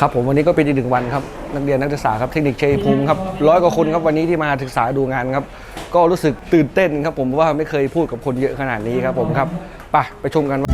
ครับผมวันนี้ก็เป็นอีกหนึ่งวันครับนักเรียนนักศึกษาครับเทคนิคชัยภูมิครับร้อยกว่าคนครับวันนี้ที่มาศึกษาดูงานครับ ก็รู้สึกตื่นเต้นครับผมเพราะว่าไม่เคยพูดกับคนเยอะขนาดนี้ครับผมครับไปไปชมกัน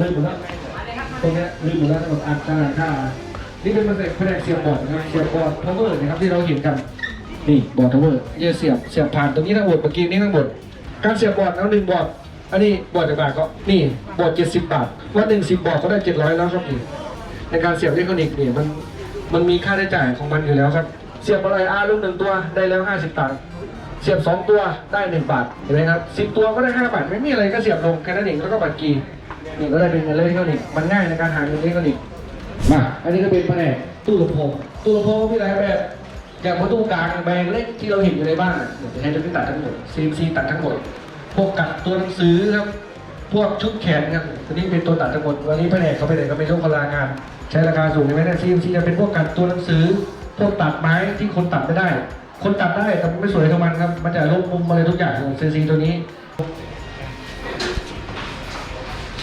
ลืมหมดแล้วตรงนี้ลืมหมดแล้วทั้งหมดอ่านการานค่านี่เป็นแผนกเสียบบอร์ดนะครับเสียบบอร์ดพาวเวอร์นะครับที่เราเห็นกันนี่บอร์ดพาวเวอร์เนี่ยเสียบเสียบผ่านตรงนี้ทั้งหมดเมื่อกี้นี้ทั้งหมดการเสียบบอร์ดแล้วหนึ่งบอร์ดอันนี้บอร์ดต่างๆก็นี่บอร์ดเจ็ดสิบบาทว่าหนึ่งสิบบอร์ดก็ได้เจ็ดร้อยแล้วครับนี่ในการเสียบอิเล็กทรอนิกส์เนี่ยมันมันมีค่าใช้จ่ายของมันอยู่แล้วครับ เสียบอะไรอาลูกหนึ่งตัวได้แล้วห้าสิบตัง เสียบสองตัวได้หนึ่งบาทเห็นไหมครับสิบตัวก็ได้ห้าบาทไม่มีอะไรก็เสียบลงแค่นั้นเองแล้วก็บัตรกีนี่ก็ได้เป็นเงินอิเล็กทรอนิกส์มันง่ายในการหาเงินอิเล็กทรอนิกส์มาอันนี้ก็เป็นแผนกตู้ลำโพงตู้ลำโพงมีหลายแบบอย่างประตูกลางแบงเล็กที่เราเห็นอยู่ในบ้านเดี๋ยวจะให้จะไปตัดทั้งหมด CNC ตัดทั้งหมดพวกกัดตัวหนังสือครับพวกชุดแขนครับตัวนี้เป็นตัวตัดทั้งหมดวันนี้แผนกเขาไปไหนก็ไม่รู้เขาลางาน ใช้ราคาสูงใช่ไหมเนี่ย CNC จะเป็นพวกกัดตัวหนังสือ พวกตัดไม้ที่คนตัดไม่ได้ คนตัดได้แต่มันไม่สวยเท่ามันครับ มันจะลบมุมอะไรทุกอย่างของ CNC ตัวนี้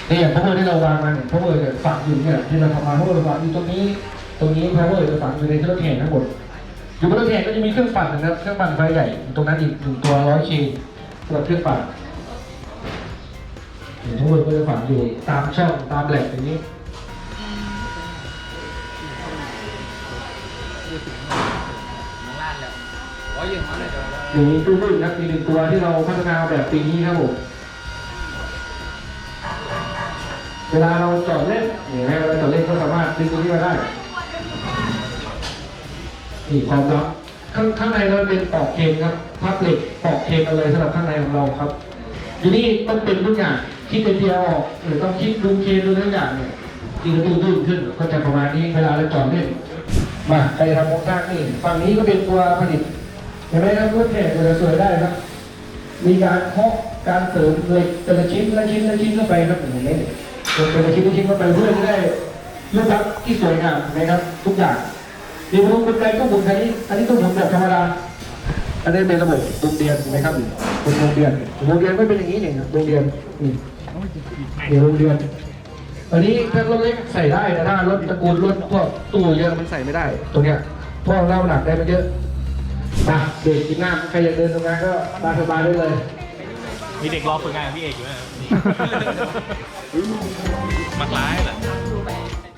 นี่อย่าง power ที่เราวางมาเนี่ย power เนี่ยฝังอยู่เนี่ยที่เราทำมา power ฝังอยู่ตรงนี้ตรงนี้ power จะฝังอยู่ในเครื่องแข่งทั้งหมดอยู่บนรถแข่งก็จะมีเครื่องปั่นนะครับเครื่องปั่นไฟใหญ่ตรงนั้นอีกหนึ่งตัวร้อยเคสำหรับเครื่องปั่นเห็น power ก็จะฝังอยู่ตามช่องตามแหลกอย่างนี้ หรือตู้รุ่นครับมีหนึ่งตัวที่เราพัฒนาแบบปีนี้ครับผมเวลาเราจอดเล่นเห็นไหมเวลาจอดเล่นก็สามารถดึงตัวนี้มาได้นี่ความลับข้างข้างในเราเป็นปอกเคนครับพับเหล็กปอกเคนอะไรสำหรับข้างในของเราครับทีนี้ต้องเป็นทุกอย่างคิดเป็นเดียวออกหรือต้องคิดดูเคนดูทุกอย่างเนี่ยดีกระตุ้นตุ้นขึ้นก็จะประมาณนี้เวลาเราจอดเล่นมาใครทำโครงสร้างนี่ฝั่งนี้ก็เป็นตัวผลิต ห็นไหมครับรถแข่งจะสวยได้ครับ มีการเคาะการเสริมเหล็กแต่ละชิ้นละชิ้นละชิ้นเข้าไปครับเห็นไหมนี่ยแต่ละชิ้นละชิ้นเข้าไปเพื่อจะได้รูปลักษณ์ที่สวยงามนะครับ ทุกอย่างดีมันเป็นไกตู้หมุนคันนี้อันนี้ตู้หมุนแบบธรรมดาอันนี้เป็นระบบวงเดือนเห็นไหมครับเป็นวงเดือนวงเดือนไม่เป็นอย่างนี้เนี่ยครับวงเดือนนี่นี่วงเดือนอันนี้ถ้ารถเล็กใส่ได้แต่ถ้ารถตระกูลรถพวกตู้เยอะมันใส่ไม่ได้ ตัวเนี้ยเพราะเราหนักได้มันเยอะ มาเด็กกินน้ำใครอยากเดินตรงนั้นก็ตามสบายได้เลย มีเด็กรอฝึกงานกับพี่เอกอยู่นะ มักร้ายเหรอ